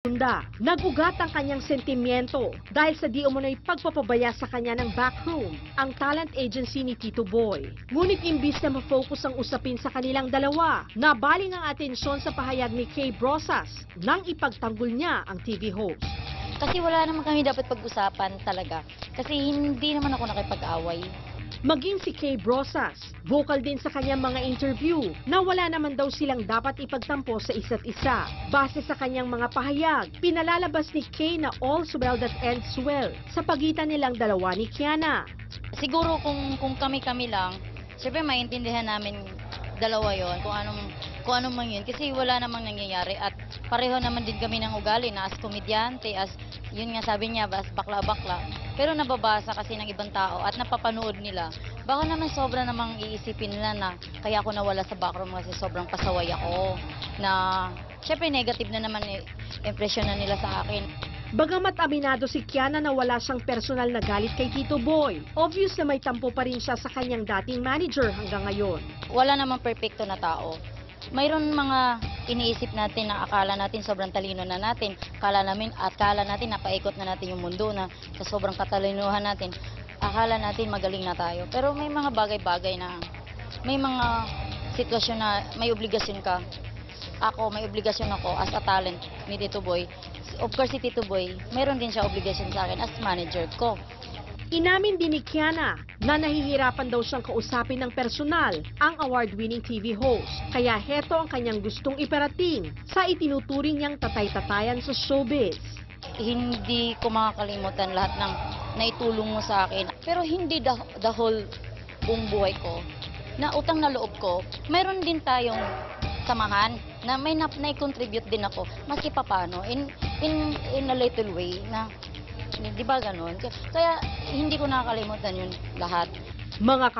Sunda, nagugat ang kanyang sentimiento dahil sa di umano'y pagpapabaya sa kanya ng backroom, ang talent agency ni Tito Boy. Ngunit imbis na ma-focus ang usapin sa kanilang dalawa, nabaling ang atensyon sa pahayag ni Kay Brosas nang ipagtanggol niya ang TV host. Kasi wala naman kami dapat pag-usapan talaga. Kasi hindi naman ako nakipag-away. Maging si Kay Brosas, vocal din sa kanyang mga interview na wala naman daw silang dapat ipagtampo sa isa't isa. Base sa kanyang mga pahayag, pinalalabas ni Kay na all's well that ends well sa pagitan nilang dalawa ni Kiana. Siguro kung kung kami-kami lang, syempre maintindihan namin dalawa yon kung anong kung anong man yun kasi wala namang nangyayari at pareho naman din kami ng ugali na as komedyante as yun nga sabi niya as bakla-bakla pero nababasa kasi ng ibang tao at napapanood nila baka naman sobra namang iisipin nila na kaya ako nawala sa backroom kasi sobrang pasaway ako na syempre negative na naman eh, impression na nila sa akin Bagamat aminado si Kiana na wala siyang personal na galit kay Tito Boy, obvious na may tampo pa rin siya sa kanyang dating manager hanggang ngayon. wala namang perfecto na tao. Mayroon mga iniisip natin na akala natin sobrang talino na natin, akala namin akala natin napaikot na natin yung mundo na sa sobrang katalinuhan natin, akala natin magaling na tayo. Pero may mga bagay-bagay na may mga sitwasyon na may obligasyon ka. Ako, may obligasyon ako as a talent ni Tito Boy. Of course, si Tito Boy, mayroon din siya obligasyon sa akin as manager ko. Inamin din ni Kiana na nahihirapan daw siyang kausapin ng personal ang award-winning TV host. Kaya heto ang kanyang gustong iparating sa itinuturing niyang tatay-tatayan sa showbiz. hindi ko makakalimutan lahat ng naitulong mo sa akin. Pero hindi the, the whole buong buhay ko. Na utang na loob ko, mayroon din tayong samahan na may na, na-contribute din ako maski papano in in in a little way na di ba ganun? Kaya hindi ko nakakalimutan yun lahat. Mga